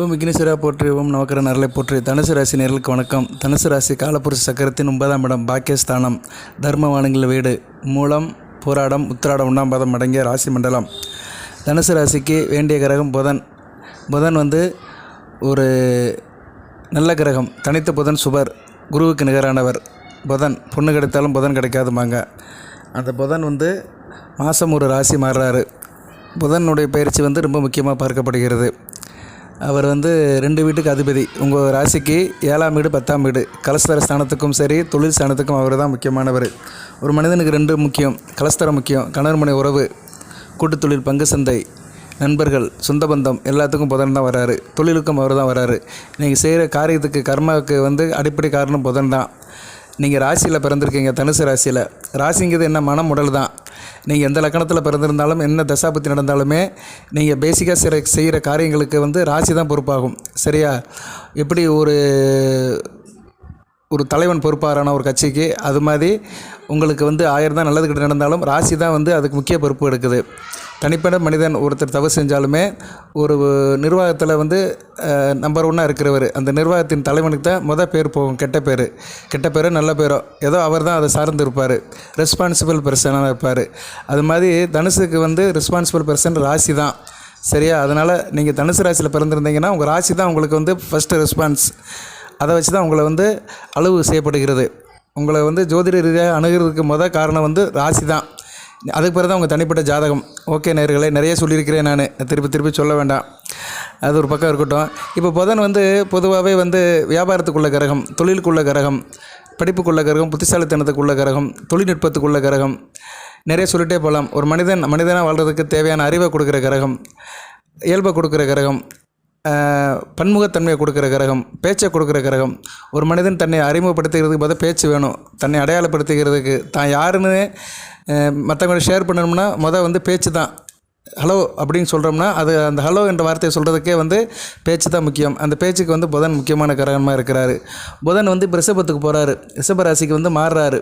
ஓம் விக்னேஸ்வரா போற்றி ஓம் நவக்கர நரலை போற்றி. தனுசு ராசி நேர்களுக்கு வணக்கம். தனுசு ராசி காலப்புருஷ சக்கரத்தின் ஒன்பதாம் இடம் பாக்கியஸ்தானம். தர்மவானங்கள் வீடு மூலம் போராடம் உத்திராடம் ஒன்றாம் பாதம் அடங்கிய ராசி மண்டலம். தனுசு ராசிக்கு வேண்டிய கிரகம் புதன். புதன் வந்து ஒரு நல்ல கிரகம். தனித்த புதன் சுபர் குருவுக்கு நிகரானவர். புதன் பொண்ணு கிடைத்தாலும் புதன் கிடைக்காதுமாங்க அந்த புதன் வந்து மாதம் ஒரு ராசி மாறுறாரு. புதனுடைய பயிற்சி வந்து ரொம்ப முக்கியமாக பார்க்கப்படுகிறது. அவர் வந்து ரெண்டு வீட்டுக்கு அதிபதி. உங்கள் ராசிக்கு ஏழாம் வீடு பத்தாம் வீடு. கலஸ்தர ஸ்தானத்துக்கும் சரி தொழில் ஸ்தானத்துக்கும் அவர் தான் முக்கியமானவர். ஒரு மனிதனுக்கு ரெண்டு முக்கியம். கலஸ்தரம் முக்கியம். கணவன்மனை உறவு கூட்டு தொழில் பங்கு சந்தை நண்பர்கள் சொந்த பந்தம் எல்லாத்துக்கும் புதன் தான் வராரு. தொழிலுக்கும் அவர் தான் வராரு. நீங்கள் செய்கிற காரியத்துக்கு கர்மாவுக்கு வந்து அடிப்படை காரணம் புதன் தான். நீங்கள் ராசியில் பிறந்திருக்கீங்க தனுசு ராசியில். ராசிங்கிறது என்ன? மனம் உடல் தான். நீங்கள் எந்த லக்கணத்தில் பிறந்திருந்தாலும் என்ன தசாபத்தி நடந்தாலுமே நீங்கள் பேசிக்காக சிற செய்கிற காரியங்களுக்கு வந்து ராசி தான் பொறுப்பாகும். சரியா? எப்படி ஒரு ஒரு தலைவன் பொறுப்பாரான ஒரு கட்சிக்கு அது மாதிரி உங்களுக்கு வந்து ஆயிரம் தான் நல்லது கிட்ட நடந்தாலும் ராசி தான் வந்து அதுக்கு முக்கிய பொறுப்பு எடுக்குது. தனிப்பட்ட மனிதன் ஒருத்தர் தவறு செஞ்சாலுமே ஒரு நிர்வாகத்தில் வந்து நம்பர் ஒன்னாக இருக்கிறவர். அந்த நிர்வாகத்தின் தலைவனுக்கு தான் மொதல் பேர் போகும் கெட்ட பேர். கெட்ட பேரோ நல்ல பேரோ. ஏதோ அவர் தான் அதை சார்ந்து இருப்பார். ரெஸ்பான்சிபிள் பர்சனாக இருப்பார். அது மாதிரி தனுசுக்கு வந்து ரெஸ்பான்சிபிள் பர்சன் ராசி தான். சரியா? அதனால் நீங்கள் தனுசு ராசியில் பிறந்திருந்தீங்கன்னா உங்கள் ராசி தான் உங்களுக்கு வந்து ஃபஸ்ட்டு ரெஸ்பான்ஸ் அதை வச்சு தான் உங்களை வந்து அளவு செய்யப்படுகிறது. உங்களை வந்து ஜோதிட ரீதியாக அணுகிறதுக்கு மொதல் காரணம் வந்து ராசி தான். அதுக்கு பிறகு தான் உங்கள் தனிப்பட்ட ஜாதகம். ஓகே நேர்களே நிறைய சொல்லியிருக்கிறேன் நான். திருப்பி திருப்பி சொல்ல வேண்டாம். அது ஒரு பக்கம் இருக்கட்டும். இப்போ புதன் வந்து பொதுவாகவே வந்து வியாபாரத்துக்குள்ள கிரகம் தொழிலுக்குள்ள கிரகம் படிப்புக்குள்ள கிரகம் புத்திசாலித்தனத்துக்குள்ள கிரகம் தொழில்நுட்பத்துக்குள்ள கிரகம். நிறைய சொல்லிட்டே போகலாம் ஒரு மனிதன் மனிதனாக வாழ்கிறதுக்கு தேவையான அறிவை கொடுக்குற கிரகம் இயல்பை கொடுக்குற கிரகம் பன்முகத்தன்மையை கொடுக்குற கிரகம் பேச்சை கொடுக்குற கிரகம். ஒரு மனிதன் தன்னை அறிமுகப்படுத்துகிறதுக்கு பார்த்தா பேச்சு வேணும். தன்னை அடையாளப்படுத்திக்கிறதுக்கு தான் யாருன்னு மற்றவங்களை ஷேர் பண்ணணும்னா மொதல் வந்து பேச்சு தான். ஹலோ அப்படின்னு சொல்கிறோம்னா அது அந்த ஹலோ என்ற வார்த்தையை சொல்கிறதுக்கே வந்து பேச்சு தான் முக்கியம். அந்த பேச்சுக்கு வந்து புதன் முக்கியமான கிரகமாக இருக்கிறாரு. புதன் வந்து இப்போ ரிஷபத்துக்கு போகிறாரு ரிஷப ராசிக்கு வந்து மாறுறாரு.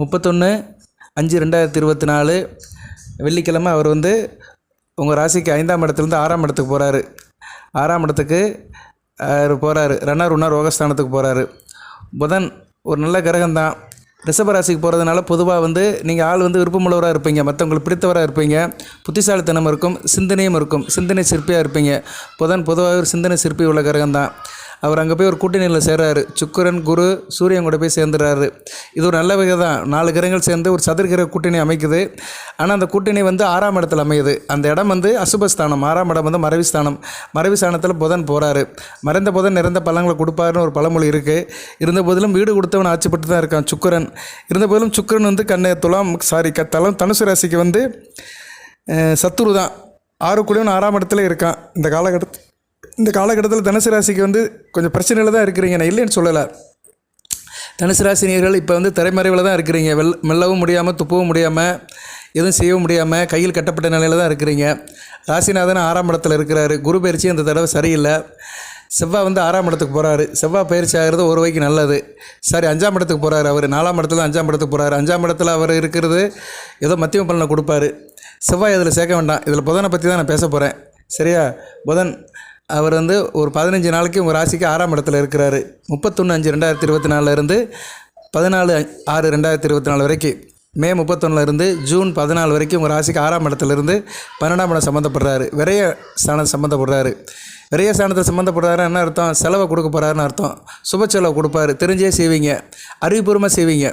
முப்பத்தொன்று அஞ்சு ரெண்டாயிரத்தி இருபத்தி நாலு வெள்ளிக்கிழமை அவர் வந்து உங்கள் ராசிக்கு ஐந்தாம் இடத்துலேருந்து ஆறாம் இடத்துக்கு போகிறாரு ஆறாம் இடத்துக்கு அவர் போகிறாரு ரன்னர் உன்னர் ரோகஸ்தானத்துக்கு போகிறாரு புதன் ஒரு நல்ல கிரகம் தான் ரிஷபராசிக்கு போகிறதுனால பொதுவாக வந்து நீங்கள் ஆள் வந்து விருப்பமுள்ளவராக இருப்பீங்க. மற்றவங்களுக்கு பிடித்தவராக இருப்பீங்க. புத்திசாலித்தனம் இருக்கும் சிந்தனையும் இருக்கும். சிந்தனை சிற்பியாக இருப்பீங்க. புதன் பொதுவாக ஒரு சிந்தனை சிற்பி உள்ள கிரகம் தான் அவர் அங்கே போய் ஒரு கூட்டணியில் சேர்றாரு. சுக்கரன் குரு சூரியன் கூட போய் சேர்ந்துறாரு. இது ஒரு நல்ல வகை தான் நாலு கிரகங்கள் சேர்ந்து ஒரு சதுர்கிரக கூட்டணி அமைக்குது. ஆனால் அந்த கூட்டணி வந்து ஆறாம் இடத்துல அமையுது. அந்த இடம் வந்து அசுபஸ்தானம். ஆறாம் இடம் வந்து மறைவிஸ்தானம். ஸ்தானம் புதன் போகிறாரு மறைந்த புதன் நிறைந்த பழங்களை கொடுப்பாருன்னு ஒரு பழமொழி இருக்குது இருந்த போதிலும் வீடு கொடுத்தவன் ஆட்சிப்பட்டு தான் இருக்கான் சுக்கரன். இருந்த போதிலும் சுக்கிரன் வந்து கண்ணை துலாம் சாரி க தலம் தனுசு ராசிக்கு வந்து சத்துரு தான் ஆறு கூடியவன் ஆறாம் இடத்துல இருக்கான். இந்த காலகட்டத்தில் இந்த காலகட்டத்தில் தனுசு ராசிக்கு வந்து கொஞ்சம் பிரச்சனையில் தான் இருக்கிறீங்க. நான் இல்லைன்னு சொல்லலை. தனுசு ராசினியர்கள் இப்போ வந்து திரைமறைவில் தான் இருக்கிறீங்க. வெல் மெல்லவும் முடியாமல் துப்பவும் முடியாமல் எதுவும் செய்யவும் முடியாமல் கையில் கட்டப்பட்ட நிலையில் தான் இருக்கிறீங்க. ராசிநாதன் ஆறாம் இடத்துல இருக்கிறாரு. குரு பயிற்சி அந்த தடவை சரியில்லை. செவ்வாய் வந்து ஆறாம் இடத்துக்கு போகிறாரு செவ்வாய் பயிற்சி ஆகிறது ஒரு வைக்கு நல்லது. சரி அஞ்சாம் இடத்துக்கு போகிறாரு அவர். நாலாம் இடத்துல அஞ்சாம் இடத்துக்கு போகிறாரு அஞ்சாம் இடத்துல அவர் இருக்கிறது ஏதோ மத்தியம பலனை கொடுப்பாரு. செவ்வாய் இதில் சேர்க்க வேண்டாம். இதில் புதனை பற்றி தான் நான் பேச போகிறேன் சரியா? புதன் அவர் வந்து ஒரு பதினஞ்சு நாளைக்கு உங்கள் ராசிக்கு ஆறாம் இடத்துல இருக்கிறாரு. முப்பத்தொன்று அஞ்சு ரெண்டாயிரத்தி இருபத்தி நாலுலேருந்து பதினாலு ஆறு ரெண்டாயிரத்தி இருபத்தி நாலு வரைக்கும் மே முப்பத்தொன்னுலேருந்து ஜூன் பதினாலு வரைக்கும் உங்கள் ராசிக்கு ஆறாம் இடத்துலேருந்து பன்னெண்டாம் இடம் சம்மந்தப்படுறாரு. விரைய ஸ்தானம் சம்மந்தப்படுறாரு. விரைய ஸ்தானத்தை சம்மந்தப்படுறாரு என்ன அர்த்தம்? செலவை கொடுக்க போகிறாருன்னு அர்த்தம். சுப செலவு கொடுப்பாரு. தெரிஞ்சே செய்வீங்க. அறிவுபூர்வமாக செய்வீங்க.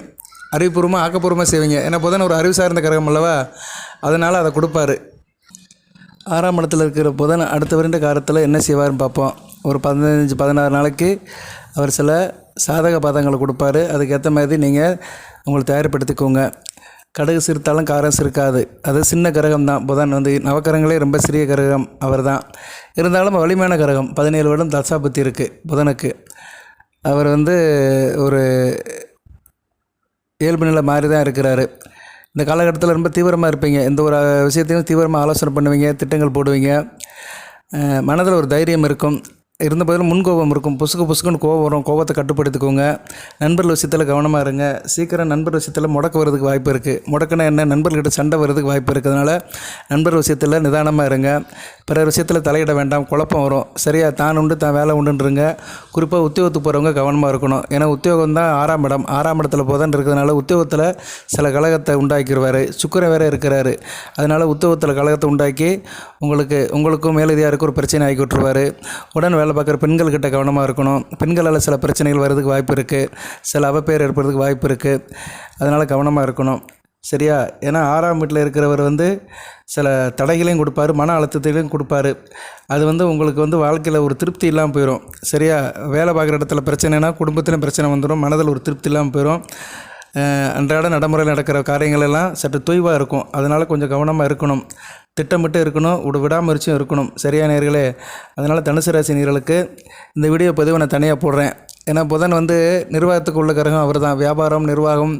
அறிவுபூர்வமாக ஆக்கப்பூர்வமாக செய்வீங்க. ஏன்னா புதன் ஒரு அறிவு சார்ந்த கிரகம் அல்லவா? அதனால் அதை கொடுப்பாரு. ஆறாம் இடத்துல இருக்கிற புதன் அடுத்த வருட காலத்தில் என்ன செய்வார்னு பார்ப்போம். ஒரு பதினஞ்சு பதினாறு நாளைக்கு அவர் சில சாதக பாதங்களை கொடுப்பாரு. அதுக்கேற்ற மாதிரி நீங்கள் உங்களை தயார்படுத்திக்கோங்க. கடுகு சிரித்தாலும் காரம் சிரிக்காது. அது சின்ன கிரகம் தான். புதன் வந்து நவக்கிரகங்களே ரொம்ப சிறிய கிரகம். அவர் தான் இருந்தாலும் வலிமையான கிரகம். பதினேழு வருடம் தசாபத்தி இருக்குது புதனுக்கு. அவர் வந்து ஒரு இயல்பு நிலை மாதிரி தான் இருக்கிறாரு. இந்த காலகட்டத்தில் ரொம்ப தீவிரமாக இருப்பீங்க. எந்த ஒரு விஷயத்தையும் தீவிரமாக ஆலோசனை பண்ணுவீங்க திட்டங்கள் போடுவீங்க. மனதில் ஒரு தைரியம் இருக்கும். இருந்த போதிலும் முன்கோபம் இருக்கும். புசுக்கு புசுக்குன்னு கோவம் வரும். கோபத்தை கட்டுப்படுத்திக்கோங்க. நண்பர்கள் விஷயத்தில் கவனமாக இருங்க. சீக்கிரம் நண்பர் விஷயத்தில் முடக்க வரதுக்கு வாய்ப்பு இருக்குது முடக்கினா என்ன? நண்பர்கிட்ட சண்டை வர்றதுக்கு வாய்ப்பு இருக்கிறதுனால நண்பர் விஷயத்தில் நிதானமாக இருங்க. பிறர் விஷயத்தில் தலையிட வேண்டாம். குழப்பம் வரும். சரியாக தான் உண்டு தான் வேலை உண்டுன்றங்க. குறிப்பாக உத்தியோகத்துக்கு போகிறவங்க கவனமாக இருக்கணும். ஏன்னா உத்தியோகம் தான் ஆறாம் இடம். ஆறாம் இடத்துல போதான் இருக்கிறதுனால உத்தியோகத்தில் சில கழகத்தை உண்டாக்கிடுவார் சுக்கரை வேற இருக்கிறாரு. அதனால் உத்தியோகத்தில் கழகத்தை உண்டாக்கி உங்களுக்கு உங்களுக்கும் மேலதிகாருக்கு ஒரு பிரச்சனை ஆக்கி விட்டுருவார் உடன் வேலை வேலை பார்க்குற பெண்கள்கிட்ட கவனமாக இருக்கணும். பெண்களால் சில பிரச்சனைகள் வர்றதுக்கு வாய்ப்பு இருக்குது சில அவப்பேர் ஏற்படுறதுக்கு வாய்ப்பு இருக்குது அதனால் கவனமாக இருக்கணும். சரியா? ஏன்னா ஆறாம் வீட்டில் இருக்கிறவர் வந்து சில தடைகளையும் கொடுப்பாரு மன அழுத்தத்தையும் கொடுப்பாரு. அது வந்து உங்களுக்கு வந்து வாழ்க்கையில் ஒரு திருப்தி இல்லாமல் போயிடும் சரியா? வேலை பார்க்குற இடத்துல பிரச்சனைனா குடும்பத்திலும் பிரச்சனை வந்துடும் மனதில் ஒரு திருப்தி இல்லாமல் போயிடும் அன்றாட நடைமுறையில் நடக்கிற காரியங்கள் எல்லாம் சற்று தொய்வாக இருக்கும். அதனால் கொஞ்சம் கவனமாக இருக்கணும். திட்டமிட்டு இருக்கணும். விட விடாமுயற்சியும் இருக்கணும். சரியா நேர்களே அதனால் தனுசு ராசி நேர்களுக்கு இந்த வீடியோ பதிவு நான் தனியாக போடுறேன். ஏன்னா புதன் வந்து நிர்வாகத்துக்கு உள்ள கிரகம் அவர் தான் வியாபாரம் நிர்வாகம்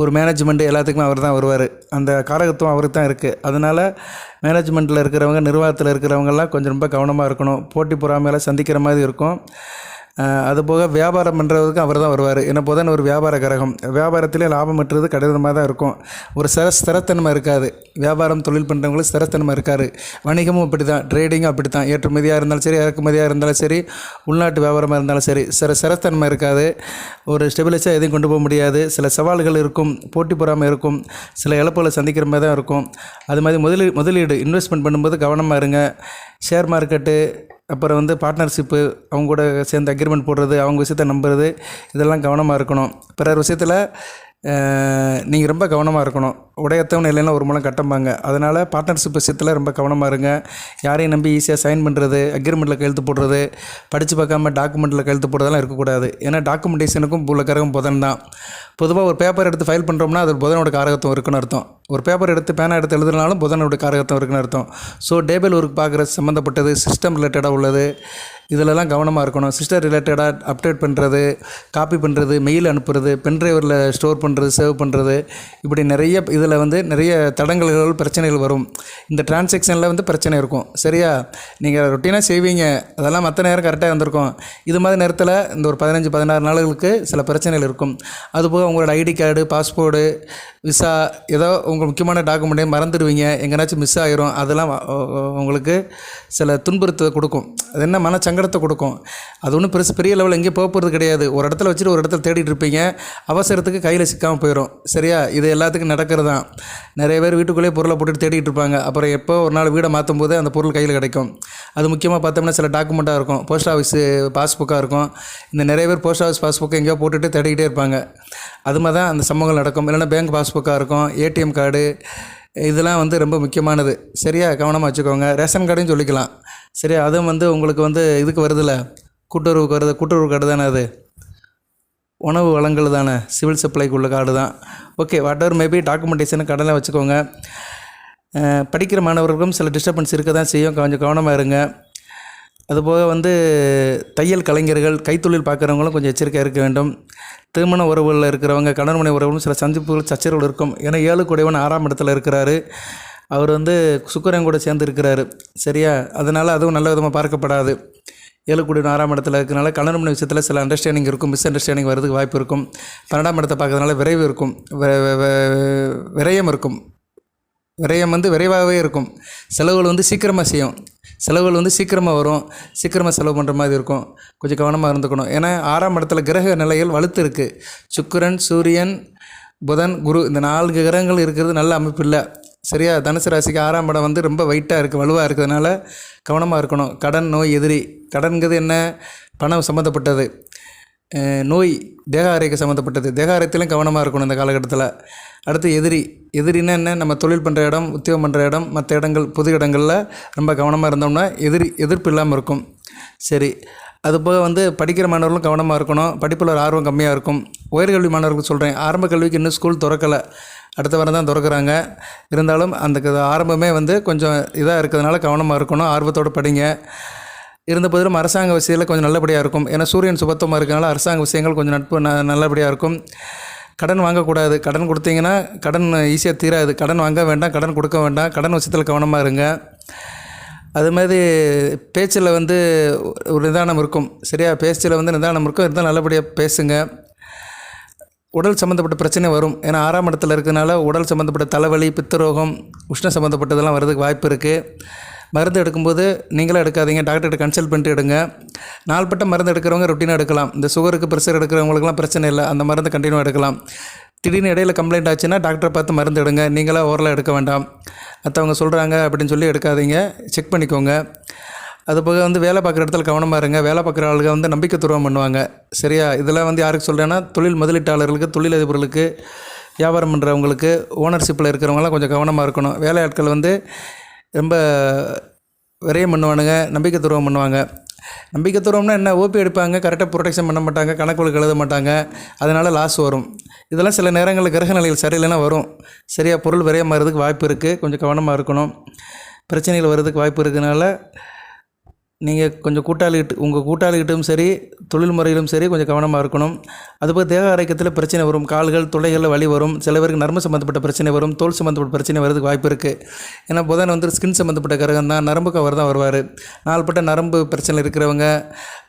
ஒரு மேனேஜ்மெண்ட் எல்லாத்துக்குமே அவர் தான் வருவார். அந்த காரகத்துவம் அவருக்கு தான் இருக்குது அதனால் மேனேஜ்மெண்ட்டில் இருக்கிறவங்க நிர்வாகத்தில் இருக்கிறவங்கெல்லாம் கொஞ்சம் ரொம்ப கவனமாக இருக்கணும். போட்டி பொறாமையெல்லாம் சந்திக்கிற மாதிரி இருக்கும். அதுபோக வியாபாரம் பண்ணுறதுக்கு அவர் தான் வருவார். ஏன்னா புதன் ஒரு வியாபார கிரகம். வியாபாரத்திலே லாபம் பெற்றது கடினமாக தான் இருக்கும். ஒரு சிற ஸ்திரத்தன்மை இருக்காது. வியாபாரம் தொழில் பண்ணுறவங்களுக்கு ஸ்திரத்தன்மை இருக்காது. வணிகமும் அப்படி தான் ட்ரேடிங்கும் அப்படி தான் ஏற்றுமதியாக இருந்தாலும் சரி இறக்குமதியாக இருந்தாலும் சரி உள்நாட்டு வியாபாரமாக இருந்தாலும் சரி சில ஸ்திரத்தன்மை இருக்காது. ஒரு ஸ்டெபிலைஸாக எதையும் கொண்டு போக முடியாது. சில சவால்கள் இருக்கும். போட்டி பொறாமை இருக்கும். சில இழப்புகளை சந்திக்கிற மாதிரி தான் இருக்கும். அது மாதிரி முதலீடு முதலீடு இன்வெஸ்ட்மெண்ட் பண்ணும்போது கவனமாக இருங்க. ஷேர் மார்க்கெட்டு அப்புறம் வந்து பார்ட்னர்ஷிப்பு அவங்க கூட சேர்ந்து அக்ரிமெண்ட் போடுறது அவங்க விஷயத்தை நம்புறது இதெல்லாம் கவனமாக இருக்கணும். பிறர் விஷயத்தில் நீங்கள் ரொம்ப கவனமாக இருக்கணும். உடையத்தவன் இல்லைன்னா ஒரு மூலம் கட்டம்பாங்க. அதனால் பார்ட்னர்ஷிப் விஷயத்தில் ரொம்ப கவனமாக இருங்க. யாரையும் நம்பி ஈஸியாக சைன் பண்ணுறது அக்ரிமெண்ட்டில் கையெழுத்து போடுறது படித்து பார்க்காம டாக்குமெண்ட்டில் கையெழுத்து போடுறதெல்லாம் இருக்கக்கூடாது. ஏன்னா டாக்குமெண்டேஷனுக்கும் உள்ள கரகம் புதன் தான். பொதுவாக ஒரு பேப்பர் எடுத்து ஃபைல் பண்ணுறோம்னா அது புதனோட காரகத்துவம் இருக்குன்னு அர்த்தம். ஒரு பேப்பர் எடுத்து பேனா எடுத்து எழுதுனாலும் புதனோட காரகத்துவம் இருக்குன்னு அர்த்தம். ஸோ டேபிள் ஒர்க் பார்க்குற சம்மந்தப்பட்டது சிஸ்டம் ரிலேட்டடாக உள்ளது. இதிலெல்லாம் கவனமாக இருக்கணும். சிஸ்டர் ரிலேட்டடாக அப்டேட் பண்ணுறது காப்பி பண்ணுறது மெயில் அனுப்புறது பென்ட்ரைவரில் ஸ்டோர் பண்ணுறது சேவ் பண்ணுறது இப்படி நிறைய இதில் வந்து நிறைய தடங்கல்கள் பிரச்சனைகள் வரும். இந்த டிரான்சாக்ஷனில் வந்து பிரச்சனை இருக்கும். சரியா? நீங்கள் ரொட்டீனாக செய்வீங்க. அதெல்லாம் மற்ற நேரம் கரெக்டாக இருந்திருக்கும். இது மாதிரி நேரத்தில் இந்த ஒரு பதினஞ்சு பதினாறு நாளுகளுக்கு சில பிரச்சனைகள் இருக்கும். அதுபோக உங்களோட ஐடி கார்டு பாஸ்போர்டு விசா ஏதோ உங்கள் முக்கியமான டாக்குமெண்ட்டையும் மறந்துடுவீங்க. எங்கேனாச்சும் மிஸ் ஆகிரும் அதெல்லாம் உங்களுக்கு சில துன்புறுத்தத்தை கொடுக்கும். அது என்ன மனசங்க சங்கடத்தை கொடுக்கும். அது ஒன்றும் பெருசு பெரிய லெவலில் எங்கேயும் போக போகிறது கிடையாது. ஒரு இடத்துல வச்சுட்டு ஒரு இடத்துல தேடிட்டு இருப்பீங்க. அவசரத்துக்கு கையில் சிக்காமல் போயிடும் சரியா? இது எல்லாத்துக்கும் நடக்கிறது தான் நிறைய பேர் வீட்டுக்குள்ளேயே பொருளை போட்டுட்டு தேடிட்டு இருப்பாங்க. அப்புறம் எப்போ ஒரு நாள் வீடை மாற்றும் போது அந்த பொருள் கையில் கிடைக்கும். அது முக்கியமாக பார்த்தோம்னா சில டாக்குமெண்ட்டாக இருக்கும். போஸ்ட் ஆஃபீஸு பாஸ்புக்காக இருக்கும். இந்த நிறைய பேர் போஸ்ட் ஆஃபீஸ் பாஸ்புக்கை எங்கேயோ போட்டுட்டு தேடிக்கிட்டே இருப்பாங்க. அது மாதிரி தான் அந்த சம்பவங்கள் நடக்கும். இல்லைன்னா பேங்க் பாஸ்புக்காக இருக்கும். ஏடிஎம் கார்டு இதெல்லாம் வந்து ரொம்ப முக்கியமானது. சரியா? கவனமாக வச்சுக்கோங்க. ரேஷன் கார்டையும் சொல்லிக்கலாம். சரியா? அதுவும் வந்து உங்களுக்கு வந்து இதுக்கு வருதுல்ல. கூட்டுறவுக்கு வருது. கூட்டுறவு கார்டு தானே அது? உணவு வழங்கல் தானே? சிவில் சப்ளைக்கு உள்ள கார்டு தான். ஓகே. வாட் எவர் மேபி டாக்குமெண்டேஷனை கடனை வச்சுக்கோங்க. படிக்கிற மாணவர்களுக்கும் சில டிஸ்டர்பன்ஸ் இருக்க தான் செய்யும். கொஞ்சம் கவனமாக இருங்க. அதுபோக வந்து தையல் கலைஞர்கள் கைத்தொழில் பார்க்குறவங்களும் கொஞ்சம் எச்சரிக்கையாக இருக்க வேண்டும். திருமண உறவுகளில் இருக்கிறவங்க கணவன் உறவுகளும் சில சந்திப்புகள் சச்சரவுகள் இருக்கும். ஏன்னா ஏழு குடைவன் ஆறாம் இடத்துல இருக்கிறாரு. அவர் வந்து சுக்கரன் கூட சேர்ந்து இருக்கிறாரு. சரியா? அதனால் அதுவும் நல்ல விதமாக பார்க்கப்படாது. ஏழு கூடிய ஆறாம் இடத்துல இருக்கிறனால கணவன் விஷயத்தில் சில அண்டர்ஸ்டாண்டிங் இருக்கும் மிஸ் அண்டர்ஸ்டாண்டிங் வரதுக்கு வாய்ப்பு இருக்கும். பன்னெண்டாம் இடத்தை பார்க்கறதுனால விரைவு இருக்கும். விரயம் இருக்கும். விரயம் வந்து விரைவாகவே இருக்கும். செலவுகள் வந்து சீக்கிரமாக செய்யும். செலவுகள் வந்து சீக்கிரமாக வரும். சீக்கிரமாக செலவு பண்ணுற மாதிரி இருக்கும். கொஞ்சம் கவனமாக இருந்துக்கணும். ஏன்னா ஆறாம் இடத்துல கிரக நிலைகள் வலுத்து இருக்குது சுக்கிரன் சூரியன் புதன் குரு இந்த நான்கு கிரகங்கள் இருக்கிறது நல்ல அமைப்பு இல்லை. சரியா? தனுசு ராசிக்கு ஆறாம் இடம் வந்து ரொம்ப வெயிட்டாக இருக்குது வலுவாக இருக்கிறதுனால கவனமாக இருக்கணும். கடன் நோய் எதிரி. கடன்கிறது என்ன? பணம் சம்மந்தப்பட்டது நோய் தேகாரைக்கு சம்மந்தப்பட்டது தேகாரத்திலும் கவனமாக இருக்கணும் இந்த காலகட்டத்தில். அடுத்து எதிரி. எதிரின்னா என்ன? நம்ம தொழில் பண்ணுற இடம் உத்தியோகம் பண்ணுற இடம் மற்ற இடங்கள் பொது இடங்களில் ரொம்ப கவனமாக இருந்தோம்னா எதிரி எதிர்ப்பு இல்லாமல் இருக்கும். சரி. அதுபோக வந்து படிக்கிற மாணவர்களும் கவனமாக இருக்கணும். படிப்பில் ஒரு ஆர்வம் கம்மியாக இருக்கும். உயர்கல்வி மாணவர்கள் சொல்கிறேன் ஆரம்ப கல்விக்கு இன்னும் ஸ்கூல் திறக்கலை. அடுத்த வாரம் தான் திறக்கிறாங்க. இருந்தாலும் அந்த ஆரம்பமே வந்து கொஞ்சம் இதாக இருக்கிறதுனால கவனமாக இருக்கணும். ஆர்வத்தோடு படிங்க. இருந்த போதிலும் அரசாங்க விஷயத்தில் கொஞ்சம் நல்லபடியாக இருக்கும். ஏன்னா சூரியன் சுபத்தமாக இருக்கனால அரசாங்க விஷயங்கள் கொஞ்சம் நட்பு ந நல்லபடியாக இருக்கும். கடன் வாங்கக்கூடாது. கடன் கொடுத்தீங்கன்னா கடன் ஈஸியாக தீராது. கடன் வாங்க வேண்டாம் கடன் கொடுக்க வேண்டாம். கடன் விஷயத்தில் கவனமாக இருங்க. அது மாதிரி பேச்சில் வந்து ஒரு நிதானம் இருக்கும். சரியா? பேச்சில் வந்து நிதானம் இருக்கும். இருந்தால் நல்லபடியாக பேசுங்க. உடல் சம்மந்தப்பட்ட பிரச்சனை வரும். ஏன்னா ஆறாம் இடத்துல இருக்கிறதுனால உடல் சம்மந்தப்பட்ட தலைவலி பித்தரோகம் உஷ்ண சம்மந்தப்பட்டதெல்லாம் வர்றதுக்கு வாய்ப்பு இருக்குது மருந்து எடுக்கும்போது நீங்களும் எடுக்காதீங்க டாக்டர்கிட்ட கன்சல்ட் பண்ணிட்டு எடுங்க. நாள்பட்ட மருந்து எடுக்கிறவங்க ரொட்டீனாக எடுக்கலாம். இந்த சுகருக்கு ப்ரெஷர் எடுக்கிறவங்களுக்குலாம் பிரச்சனை இல்லை. அந்த மருந்து கண்டினியூ எடுக்கலாம். திடீர்னு இடையில கம்ப்ளைண்ட் ஆச்சுன்னா டாக்டரை பார்த்து மருந்து எடுங்க. நீங்களாக ஓரலாக எடுக்க வேண்டாம். மற்றவங்க சொல்கிறாங்க அப்படின்னு சொல்லி எடுக்காதீங்க. செக் பண்ணிக்கோங்க. அது போக வந்து வேலை பார்க்குற இடத்துல கவனமாக இருங்க. வேலை பார்க்குற ஆளுங்க வந்து நம்பிக்கை துரோகம் பண்ணுவாங்க. சரியா? இதெல்லாம் வந்து யாருக்கு சொல்கிறேன்னா தொழில் முதலீட்டாளர்களுக்கு தொழிலதிபர்களுக்கு வியாபாரம் பண்ணுறவங்களுக்கு ஓனர்ஷிப்பில் இருக்கிறவங்களாம் கொஞ்சம் கவனமாக இருக்கணும். வேலையாட்கள் வந்து ரொம்ப விரயம் பண்ணுவானுங்க நம்பிக்கை துரோகம் பண்ணுவாங்க. நம்பிக்கை துரோகம்னா என்ன? ஓபி எடுப்பாங்க கரெக்டாக ப்ரொடெக்ஷன் பண்ண மாட்டாங்க கணக்குகளுக்கு எழுத மாட்டாங்க அதனால் லாஸ் வரும். இதெல்லாம் சில நேரங்களில் கிரக நிலைகள் சரியில்லைன்னா வரும். சரியாக பொருள் விரயம் வாய்ப்பு இருக்குது கொஞ்சம் கவனமாக இருக்கணும். பிரச்சனைகள் வர்றதுக்கு வாய்ப்பு இருக்கிறதுனால நீங்கள் கொஞ்சம் கூட்டாளிகிட்ட உங்கள் கூட்டாளிகிட்டும் சரி தொழில் முறையிலும் சரி கொஞ்சம் கவனமாக இருக்கணும். அதுபோல் தேக ஆரோக்கியத்தில் பிரச்சனை வரும். கால்கள் துளைகளில் வலி வரும். சில பேருக்கு நரம்பு சம்மந்தப்பட்ட பிரச்சனை வரும். தோல் சம்மந்தப்பட்ட பிரச்சனை வரதுக்கு வாய்ப்பு இருக்குது ஏன்னா புதன் வந்து ஸ்கின் சம்மந்தப்பட்ட கிரகம் தான். நரம்பு கவர் தான் வருவார். நாள்பட்ட நரம்பு பிரச்சனை இருக்கிறவங்க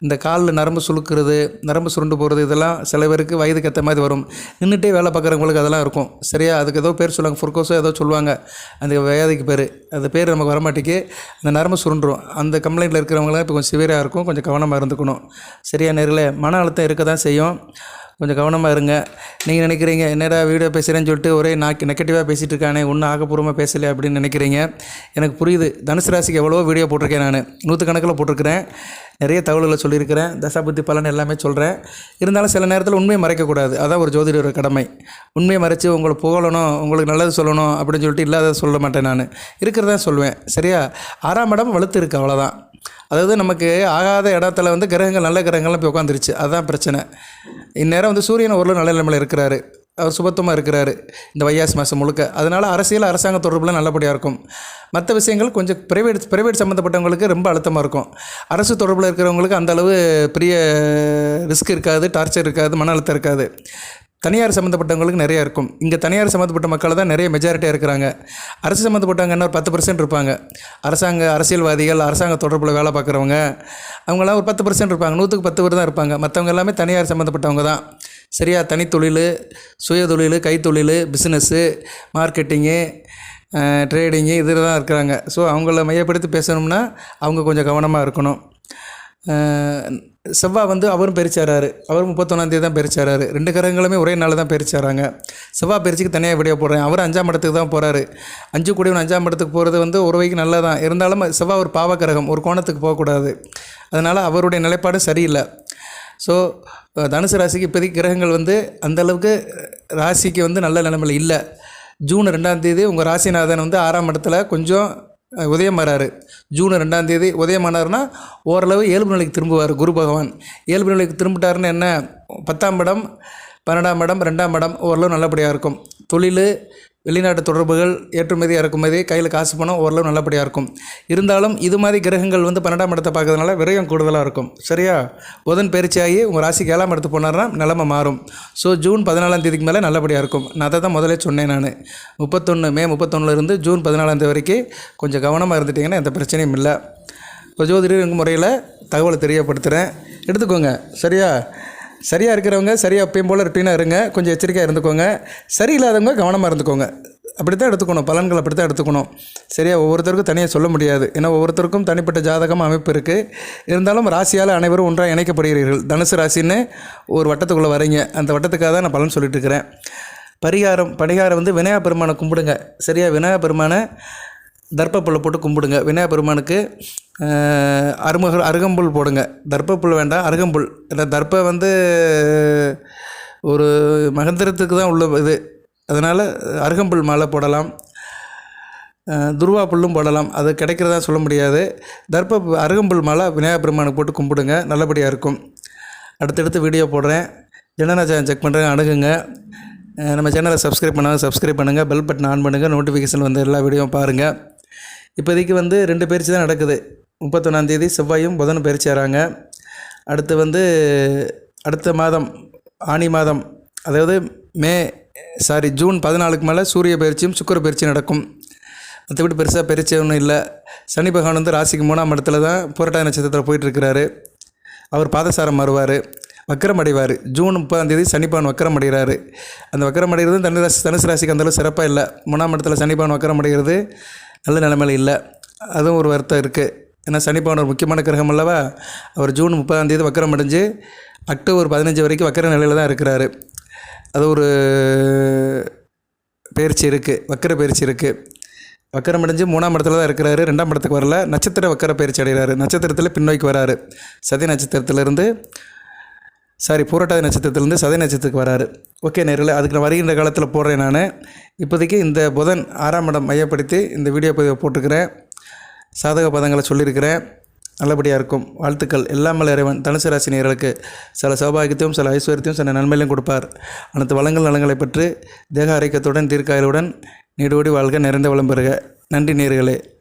இந்த காலில் நரம்பு சுழுக்கிறது நரம்பு சுருண்டு போகிறது இதெல்லாம் சில பேருக்கு வயதுக்கு ஏற்ற மாதிரி வரும். நின்றுட்டே வேலை பார்க்குறவங்களுக்கு அதெல்லாம் இருக்கும். சரியா? அதுக்கு ஏதோ பேர் சொல்லுவாங்க. ஃபுர்கோஸோ ஏதோ சொல்லுவாங்க. அந்த வியாதிக்கு பேர். அந்த பேர் நமக்கு வரமாட்டேக்கு அந்த நரம்பு சுருண்டுரும். அந்த கம்ப்ளைண்ட்டில் இருக்கிறவங்களாம் இப்போ கொஞ்சம் சிவியராக இருக்கும் கொஞ்சம் கவனமாக இருந்துக்கணும். சரியா நேரில் மன அழுத்தம் இருக்க தான் செய்யும். கொஞ்சம் கவனமாக இருங்க. நீங்கள் நினைக்கிறீங்க என்னடா வீடியோ பேசுகிறேன்னு சொல்லிட்டு ஒரே நான் நெகட்டிவாக பேசிகிட்டு இருக்கானே ஒன்றும் ஆக்கப்பூர்வமாக பேசலை அப்படின்னு நினைக்கிறீங்க. எனக்கு புரியுது. தனுசு ராசிக்கு எவ்வளோ வீடியோ போட்டிருக்கேன் நான். நூற்றுக்கணக்கில் போட்டிருக்கிறேன். நிறைய தகவல்களை சொல்லியிருக்கிறேன். தசாபுத்தி பலன் எல்லாமே சொல்கிறேன் இருந்தாலும் சில நேரத்தில் உண்மையை மறைக்கக்கூடாது அதான் ஒரு ஜோதிடர் கடமை. உண்மையை மறைச்சு உங்களை புகழணும் உங்களுக்கு நல்லது சொல்லணும் அப்படின்னு சொல்லிட்டு இல்லாத சொல்ல மாட்டேன் நான். இருக்கிறதான் சொல்லுவேன் சரியா? ஆறாம் இடம் வலுத்து இருக்கு அவ்வளோதான் அதாவது நமக்கு ஆகாத இடத்துல வந்து கிரகங்கள் நல்ல கிரகங்கள்லாம் போய் உட்காந்துருச்சு அதுதான் பிரச்சனை. இந்நேரம் வந்து சூரியன் ஒரு நல்ல நிலைமையில் இருக்கிறாரு. அவர் சுபத்துவமாக இருக்கிறார். இந்த வையாசி மாதம் முழுக்க. அதனால் அரசியல் அரசாங்க தொடர்புலாம் நல்லபடியாக இருக்கும். மற்ற விஷயங்கள் கொஞ்சம் ப்ரைவேட் ப்ரைவேட் சம்மந்தப்பட்டவங்களுக்கு ரொம்ப அழுத்தமாக இருக்கும். அரசு தொடர்பில் இருக்கிறவங்களுக்கு அந்தளவு பெரிய ரிஸ்க் இருக்காது டார்ச்சர் இருக்காது மன அழுத்தம் இருக்காது. தனியார் சம்மந்தப்பட்டவங்களுக்கு நிறையா இருக்கும். இங்கே தனியார் சம்மந்தப்பட்ட மக்கள் தான் நிறைய மெஜாரிட்டியாக இருக்கிறாங்க. அரசு சம்மந்தப்பட்டவங்க என்ன ஒரு பத்து பர்சன்ட் இருப்பாங்க. அரசாங்க அரசியல்வாதிகள் அரசாங்க தொடர்பில் வேலை பார்க்குறவங்க அவங்களாம் ஒரு பத்து பர்சன்ட் இருப்பாங்க. நூற்றுக்கு பத்து பேர் தான் இருப்பாங்க. மற்றவங்க எல்லாமே தனியார் சம்மந்தப்பட்டவங்க தான். சரியா? தனித்தொழில் சுயதொழில் கைத்தொழில் பிஸ்னஸ்ஸு மார்க்கெட்டிங்கு ட்ரேடிங்கு இதில் தான் இருக்கிறாங்க. ஸோ அவங்கள மையப்படுத்தி பேசணும்னா அவங்க கொஞ்சம் கவனமாக இருக்கணும். செவ்வாய் வந்து அவரும் பெரிச்சாராரு. அவர் முப்பத்தொன்னாந்தேதி தான் பெரிச்சாராரு. ரெண்டு கிரகங்களுமே ஒரே நாளில் தான் பெரிச்சாராங்க. செவ்வாய் பெரிச்சுக்கு தனியாக வீடியோ போடுறேன் அவர் அஞ்சாம் இடத்துக்கு தான் போகிறாரு அஞ்சு கூடியவன் அஞ்சாம் இடத்துக்கு போகிறது வந்து ஒரு வகைக்கு நல்லதான். இருந்தாலும் செவ்வாய் ஒரு பாவ கிரகம். ஒரு கோணத்துக்கு போகக்கூடாது. அதனால் அவருடைய நிலைப்பாடு சரியில்லை. ஸோ தனுசு ராசிக்கு இப்போதைக்கு கிரகங்கள் வந்து அந்தளவுக்கு ராசிக்கு வந்து நல்ல நிலைமையில் இல்லை. ஜூன் ரெண்டாம் தேதி உங்கள் ராசிநாதன் வந்து ஆறாம் இடத்துல கொஞ்சம் உதயமாறாரு ஜூன் ரெண்டாம் தேதி உதயமானார்னா ஓரளவு இயல்பு நிலைக்கு திரும்புவார் குரு பகவான். இயல்பு நிலைக்கு திரும்பிட்டாருன்னு என்ன? பத்தாம் படம் பன்னெண்டாம் இடம் ரெண்டாம் இடம் ஓரளவு நல்லபடியாக இருக்கும். தொழில் வெளிநாட்டு தொடர்புகள் ஏற்றுமதி இறக்குமதி கையில் காசு பணம் ஓரளவு நல்லபடியாக இருக்கும். இருந்தாலும் இது மாதிரி கிரகங்கள் வந்து பன்னெண்டாம் இடத்தை பார்க்கறதுனால விரயம் கூடுதலாக இருக்கும். சரியா? புதன் பயிற்சியாகி உங்கள் ராசிக்கு ஏழாம் இடத்து போனார்னா நிலமை மாறும். ஸோ ஜூன் பதினாலாம் தேதிக்கு மேலே நல்லபடியாக இருக்கும். நான் அதை தான் முதலே சொன்னேன் நான். முப்பத்தொன்று மே முப்பத்தொன்னுலேருந்து ஜூன் பதினாலாம் தேதி வரைக்கும் கொஞ்சம் கவனமாக இருந்துட்டிங்கன்னா எந்த பிரச்சனையும் இல்லை. இப்போ ஜோதிடர் முறையில் தகவலை தெரியப்படுத்துகிறேன் எடுத்துக்கோங்க. சரியா? சரியாக இருக்கிறவங்க சரியாக எப்பயும் போல் ருட்டீனாக இருங்க. கொஞ்சம் எச்சரிக்கையாக இருந்துக்கோங்க. சரியில்லாதவங்க கவனமாக இருந்துக்கோங்க. அப்படி தான் எடுத்துக்கணும். பலன்கள் அப்படி தான் எடுத்துக்கணும். சரியா ஒவ்வொருத்தருக்கும் தனியாக சொல்ல முடியாது. ஏன்னா ஒவ்வொருத்தருக்கும் தனிப்பட்ட ஜாதகம் அமைப்பு இருக்குது இருந்தாலும் ராசியால் அனைவரும் ஒன்றாக இணைக்கப்படுகிறீர்கள். தனுசு ராசின்னு ஒரு வட்டத்துக்குள்ளே வரீங்க. அந்த வட்டத்துக்காக தான் நான் பலன் சொல்லிட்டு இருக்கிறேன். பரிகாரம் பரிகாரம் வந்து விநாயகர் பெருமானை கும்பிடுங்க. சரியா விநாயகர் பெருமானை தர்ப்பப்புல்லை போட்டு கும்பிடுங்க. விநாயகர் பெருமானுக்கு அருமக அருகம்புல் போடுங்க. தர்ப்பப்புல் வேண்டாம் அருகம்புல். இல்லை தர்ப்ப வந்து ஒரு மகந்திரத்துக்கு தான் உள்ள இது. அதனால் அருகம்புல் மாலை போடலாம். துருவா புல்லும் போடலாம். அது கிடைக்கிறதா சொல்ல முடியாது. தர்ப்ப அருகம்புல் மாலை விநாயகர் பெருமானுக்கு போட்டு கும்பிடுங்க. நல்லபடியாக இருக்கும். அடுத்தடுத்து வீடியோ போடுறேன். ஜனநாயகம் செக் பண்ணுறேன் அணுகுங்க. நம்ம சேனலை சப்ஸ்கிரைப் பண்ணால் சப்ஸ்கிரைப் பண்ணுங்கள் பெல் பட்டன் ஆன் பண்ணுங்கள் நோட்டிஃபிகேஷன் வந்து எல்லா வீடியோவும் பாருங்கள் இப்போதைக்கு வந்து ரெண்டு பயிற்சி தான் நடக்குது. முப்பத்தொன்னாந்தேதி செவ்வாயும் புதனும் பயிற்சி ஆகிறாங்க அடுத்து வந்து அடுத்த மாதம் ஆனி மாதம் அதாவது மே சாரி ஜூன் பதினாலுக்கு மேலே சூரிய பயிற்சியும் சுக்கர பயிற்சியும் நடக்கும். மற்றபடி பெருசாக பயிற்சி ஒன்றும் இல்லை. சனி பகவான் வந்து ராசிக்கு மூணாம் இடத்துல தான் புரட்டாதி நட்சத்திரத்தில் போயிட்டுருக்கிறாரு அவர் பாதசாரம் வருவார் வக்கரம் அடைவார். ஜூன் முப்பதாம் தேதி சனிப்பான் வக்கரம் அடைகிறாரு. அந்த வக்கரம் அடைகிறது தனு ராசி தனுசு ராசிக்கு அந்தளவு சிறப்பாக இல்லை. மூணாம் இடத்துல சனிப்பான் வக்கரம் அடைகிறது நல்ல நிலைமையில இல்லை. அதுவும் ஒரு வருத்தம் இருக்குது ஏன்னா சனிப்பவன் ஒரு முக்கியமான கிரகம் அல்லவா? அவர் ஜூன் முப்பதாம் தேதி வக்கரம் அடைஞ்சு அக்டோபர் பதினஞ்சு வரைக்கும் வக்கர நிலையில் தான் இருக்கிறாரு. அது ஒரு பயிற்சி இருக்குது வக்கர பயிற்சி இருக்குது வக்கரம் அடைஞ்சு மூணாம் இடத்துல தான் இருக்கிறாரு. ரெண்டாம் இடத்துக்கு வரல. நட்சத்திர வக்கர பயிற்சி அடைகிறாரு. நட்சத்திரத்தில் பின்னோக்கி வராரு. சதி நட்சத்திரத்திலிருந்து சாரி பூரட்டாதி நட்சத்திரத்திலேருந்து சதய நட்சத்திரத்துக்கு வராரு. ஓகே நேரில் அதுக்கு நான் வருகின்ற காலத்தில் போடுறேன் நான். இப்போதைக்கு இந்த புதன் ஆறாம் இடம் மையப்படுத்தி இந்த வீடியோ பதிவை போட்டுக்கிறேன் சாதக பதங்களை சொல்லியிருக்கிறேன். நல்லபடியாக இருக்கும். வாழ்த்துக்கள். எல்லாமல் இறைவன். தனுசு ராசி நேர்களுக்கு சில சௌபாகியத்தையும் சில ஐஸ்வர்யத்தையும் சில நன்மையிலும் கொடுப்பார். அனைத்து வளங்கள் நலங்களை பெற்று தேக ஆரோக்கியத்துடன் தீர்க்காயலுடன் நீடோடி வாழ்க நிறைந்த வளம் பெறுக. நன்றி நேர்களே.